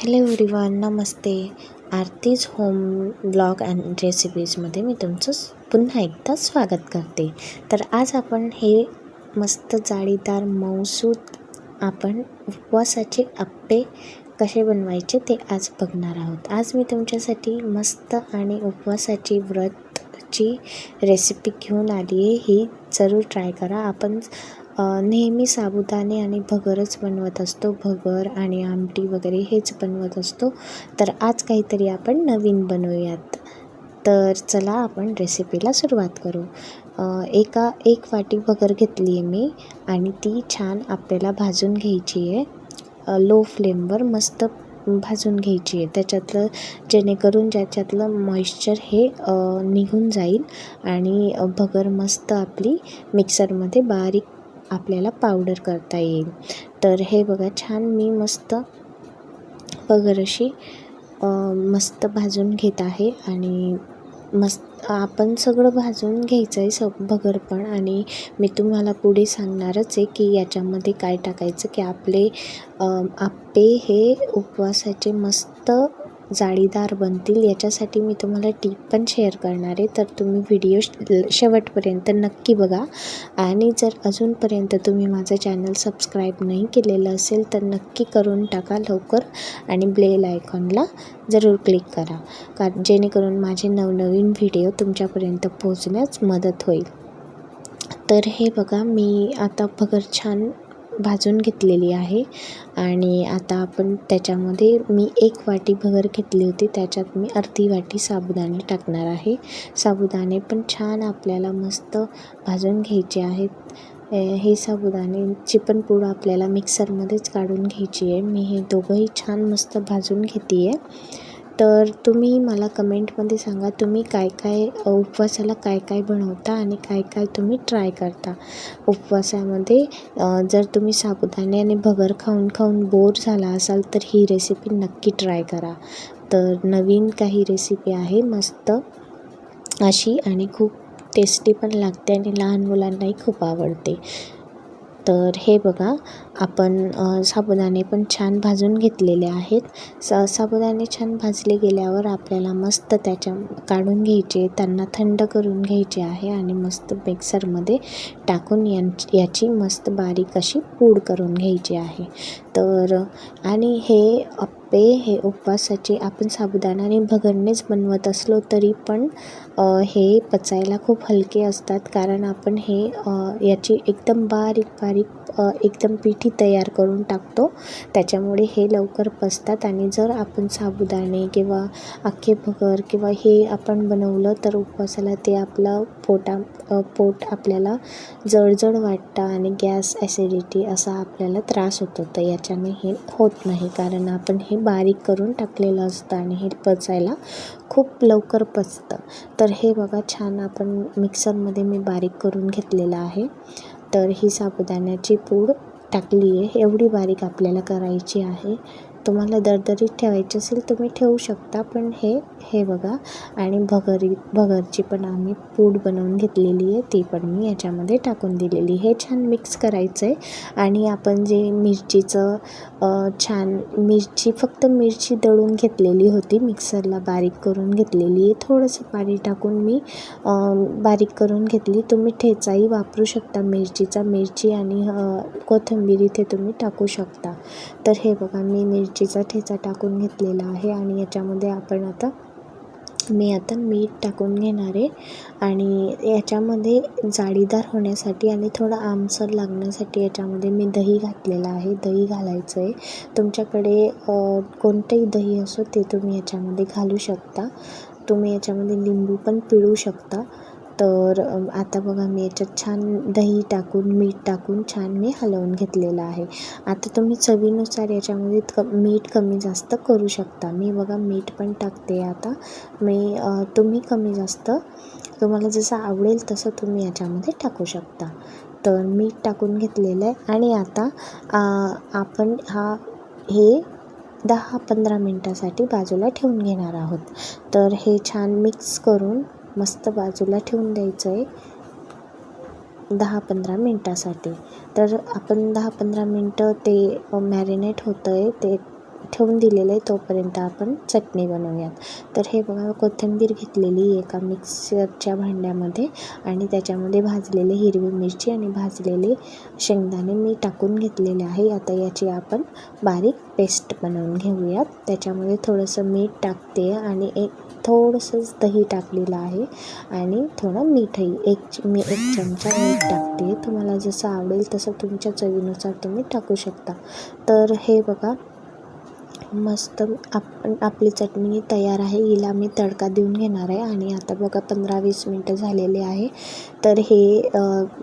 Hello everyone नमस्ते. Aarti's home blog and रेसिपीजमध्ये मी तुमचं पुन्हा एकदा स्वागत करते. तर आज आपण हे मस्त जाळीदार मऊसूत आपण उपवासाचे आप्पे कसे बनवायचे ते आज बघणार आहोत. आज मी तुमच्यासाठी मस्त आणि उपवासाची व्रतची रेसिपी घेऊन आली आहे ही जरूर ट्राय करा. आपण नेहमी साबुदाणे आणि भगरच बनवत असतो. भगर आणि आमटी वगैरे हेच बनवत असतो. तर आज काहीतरी आपण नवीन बनवूयात. तर चला आपण रेसिपीला सुरुवात करू. एका एक वाटी भगर घेतली आहे मी आणि ती छान आपल्याला भाजून घ्यायची आहे. लो फ्लेमवर मस्त भाजून घ्यायची आहे. त्याच्यातलं जेणेकरून ज्याच्यातलं मॉइश्चर हे निघून जाईल आणि भगर मस्त आपली मिक्सरमध्ये बारीक आपल्याला पावडर करता येईल. तर हे बघा छान मी मस्त पगर अशी मस्त भाजून घेत आहे आणि मस्त आपण सगळं भाजून घ्यायचं आहे सब भगर पण आणि मी तुम्हाला पुढे सांगणारच आहे की याच्यामध्ये काय टाकायचं की आपले आपे आप्पे हे उपवासाचे मस्त जाळीदार बनतील याच्यासाठी मी तुम्हाला टीप पण शेअर करणार आहे. तर तुम्ही व्हिडिओ श- शेवटपर्यंत नक्की बघा. आणि जर अजूनपर्यंत तुम्ही माझं चॅनल सबस्क्राईब नाही केलेलं असेल तर नक्की करून टाका लवकर आणि ब्लेल आयकॉनला जरूर क्लिक करा. का जेणेकरून माझे नवनवीन व्हिडिओ तुमच्यापर्यंत पोहोचण्यास मदत होईल. तर हे बघा मी आता भगर छान भाजून घेतलेली आहे. आणि आता आपण त्याच्यामध्ये मी एक वाटी भगर घेतली होती. त्याच्यात मी अर्धी वाटी साबुदाणे टाकणार आहे. साबुदाणे पण छान आपल्याला मस्त भाजून घ्यायचे आहेत. हे साबुदाण्याची पण पूड आपल्याला मिक्सरमध्येच काढून घ्यायची आहे. मी हे दोघंही छान मस्त भाजून घेते आहे तर तुम्ही मला कमेंटमध्ये सांगा तुम्ही काय काय उपवासाला काय काय बनवता आणि काय काय तुम्ही ट्राय करता? उपवासामध्ये जर तुम्ही साबुदाणे आणि भगर खाऊन खाऊन बोर झाला असाल तर ही रेसिपी नक्की ट्राय करा. तर नवीन काही रेसिपी आहे मस्त अशी आणि खूप टेस्टी पण लागते आणि लहान मुलांनाही खूप आवडते. तर हे बघा आपण साबुदाणे पण छान भाजून घेतलेले आहेत. स साबुदाणे छान भाजले गेल्यावर आपल्याला मस्त त्याच्या काढून घ्यायचे त्यांना थंड करून घ्यायचे आहे आणि मस्त मिक्सरमध्ये टाकून यां याची मस्त बारीक अशी पूड करून घ्यायची आहे. तर आणि हे अप्पे हे उपवासाचे आपण साबुदाणा आणि भगरनेच बनवत असलो तरी पण हे पचायला खूप हलके असतात. कारण आपण हे याची एकदम बारीक बारीक एकदम पिठी तयार करून टाकतो. त्याच्यामुळे हे लवकर पचतात आणि जर आपण साबुदाणे किंवा अख्खे भगर किंवा हे आपण बनवलं तर उपवासाला ते आपलं पोटा पोट आपल्याला जळजळ वाटतं आणि गॅस ॲसिडिटी असा आपल्याला त्रास होतो. तर याच्याने हे होत नाही कारण आपण हे बारीक करून टाकलेलं असतं आणि हे पचायला खूप लवकर पचतं. तर हे बघा छान आपण मिक्सरमध्ये मी बारीक करून घेतलेलं आहे. तर ही साबुदाण्याची पूड टाकली आहे एवढी बारीक आपल्याला करायची आहे. तुम्हाला दरदरीत ठेवायची असेल तुम्ही ठेवू शकता. पण हे हे बघा. आणि भगरी भगरची पण आम्ही पूड बनवून घेतलेली आहे. ती पण मी याच्यामध्ये टाकून दिलेली हे छान मिक्स करायचं आहे आणि आपण जे मिरचीचं छान मिरची फक्त मिरची दळून घेतलेली होती. मिक्सरला बारीक करून घेतलेली आहे. थोडंसं पाणी टाकून मी बारीक करून घेतली. तुम्ही ठेचाही वापरू शकता मिरचीचा. मिरची आणि कोथिंबीर इथे तुम्ही टाकू शकता. तर हे बघा मी मिरचीचा ठेचा टाकून घेतलेला आहे आणि याच्यामध्ये आपण आता मी आता मीठ टाकून घेणार आहे. आणि याच्यामध्ये जाळीदार होण्यासाठी आणि थोडं आमसर लागण्यासाठी याच्यामध्ये मी दही घातलेलं आहे. दही घालायचं आहे. तुमच्याकडे कोणतंही दही असो ते तुम्ही याच्यामध्ये घालू शकता. तुम्ही याच्यामध्ये लिंबू पण पिळू शकता. तर आता बघा मी याच्यात छान दही टाकून मीठ टाकून छान मी हलवून घेतलेलं आहे. आता तुम्ही चवीनुसार याच्यामध्ये क मीठ कमी जास्त करू शकता. मी बघा मीठ पण टाकते आता. मी तुम्ही कमी जास्त तुम्हाला जसं आवडेल तसं तुम्ही याच्यामध्ये टाकू शकता. तर मीठ टाकून घेतलेलं आहे आणि आता आपण हा हे दहा पंधरा मिनटासाठी बाजूला ठेवून घेणार आहोत. तर हे छान मिक्स करून मस्त बाजूला ठेवून द्यायचं आहे दहा पंधरा मिनटासाठी. तर आपण दहा पंधरा मिनटं ते मॅरिनेट होतं आहे ते ठेवून दिलेलं आहे तोपर्यंत आपण चटणी बनवूयात. तर हे बघा कोथिंबीर घेतलेली एका मिक्सरच्या भांड्यामध्ये आणि त्याच्यामध्ये भाजलेली हिरवी मिरची आणि भाजलेले शेंगदाणे मी टाकून घेतलेले आहे. आता याची आपण बारीक पेस्ट बनवून घेऊयात. त्याच्यामध्ये थोडंसं मीठ टाकते आणि एक थोडंसंच दही टाकलेलं आहे आणि थोडं मीठही. एक मी एक चमचा मीठ टाकते. तुम्हाला जसं आवडेल तसं तुमच्या चवीनुसार तुम्ही टाकू शकता. तर हे बघा मस्त आपण आपली चटणी तयार आहे. हिला मी तडका देऊन घेणार आहे. आणि आता बघा पंधरा वीस मिनटं झालेले आहे. तर हे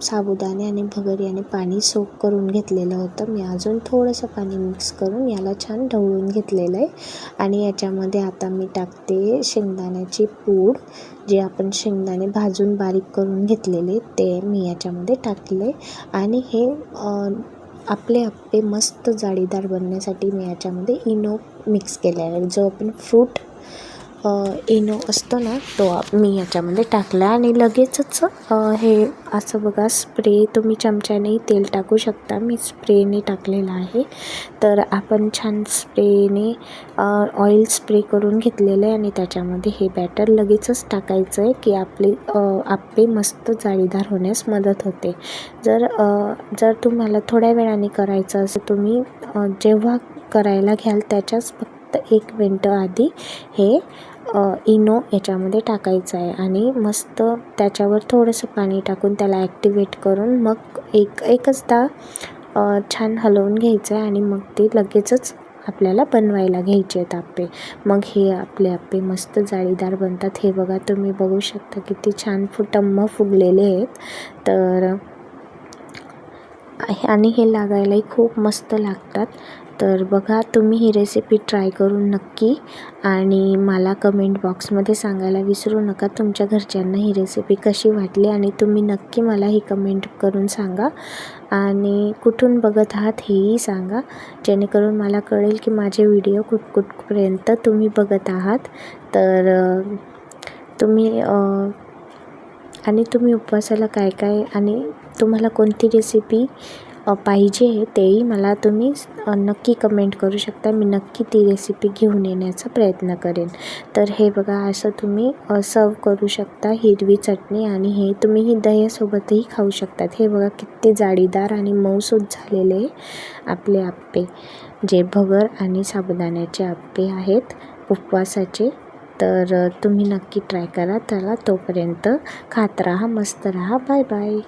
साबुदाणे आणि भगर याने पाणी सोक करून घेतलेलं होतं. मी अजून थोडंसं पाणी मिक्स करून याला छान ढवळून घेतलेलं आहे. आणि याच्यामध्ये आता मी टाकते शेंगदाण्याची पूड. जे आपण शेंगदाणे भाजून बारीक करून घेतलेले ते मी याच्यामध्ये टाकले. आणि हे आपले आप्पे मस्त जाळीदार बनण्यासाठी मी याच्यामध्ये इनो मिक्स केलेला आहे. जो आपण फ्रूट इनो असतो ना तो मी याच्यामध्ये टाकला आणि लगेचच हे असं बघा स्प्रे तुम्ही चमच्याने तेल टाकू शकता. मी स्प्रेने टाकलेला आहे. तर आपण छान स्प्रेने ऑइल स्प्रे करून घेतलेलं आहे आणि त्याच्यामध्ये हे बॅटर लगेचच टाकायचं आहे की आपले आपे मस्त जाळीदार होण्यास मदत होते. जर जर तुम्हाला थोड्या वेळाने करायचं असं तुम्ही जेव्हा करायला घ्याल त्याच्याच फक्त एक मिनटं आधी हे इनो याच्यामध्ये टाकायचं आहे आणि मस्त त्याच्यावर थोडंसं पाणी टाकून त्याला ॲक्टिवेट करून मग एक एकचदा छान हलवून घ्यायचं आहे आणि मग ते लगेचच आपल्याला बनवायला घ्यायचे आहेत आप्पे. मग हे आपले आप्पे मस्त जाळीदार बनतात. हे बघा तुम्ही बघू शकता किती छान फुटम्म फुगलेले आहेत. तर आणि हे लागायलाही खूप मस्त लागतात. तर बघा तुम्ही ही रेसिपी ट्राय करून नक्की आणि मला कमेंट बॉक्समध्ये सांगायला विसरू नका. तुमच्या घरच्यांना ही रेसिपी कशी वाटली आणि तुम्ही नक्की मला ही कमेंट करून सांगा. आणि कुठून बघत आहात हेही सांगा. जेणेकरून मला कळेल की माझे व्हिडिओ कुठ कुठपर्यंत तुम्ही बघत आहात. तर तुम्ही आणि तुम्ही उपवासाला काय काय आणि तुम्हाला कोणती रेसिपी पाहिजे तेही मला तुम्ही नक्की कमेंट करू शकता. मी नक्की ती रेसिपी घेऊन येण्याचा प्रयत्न करेन. तर हे बघा असं तुम्ही सर्व करू शकता हिरवी चटणी आणि हे तुम्ही ही दह्यासोबतही खाऊ शकतात. हे बघा किती जाडीदार आणि मऊसूद झालेले आपले आप्पे. जे भगर आणि साबुदाण्याचे आप्पे आहेत उपवासाचे. तर तुम्ही नक्की ट्राय करा. त्याला तोपर्यंत खात राहा मस्त राहा. Bye bye.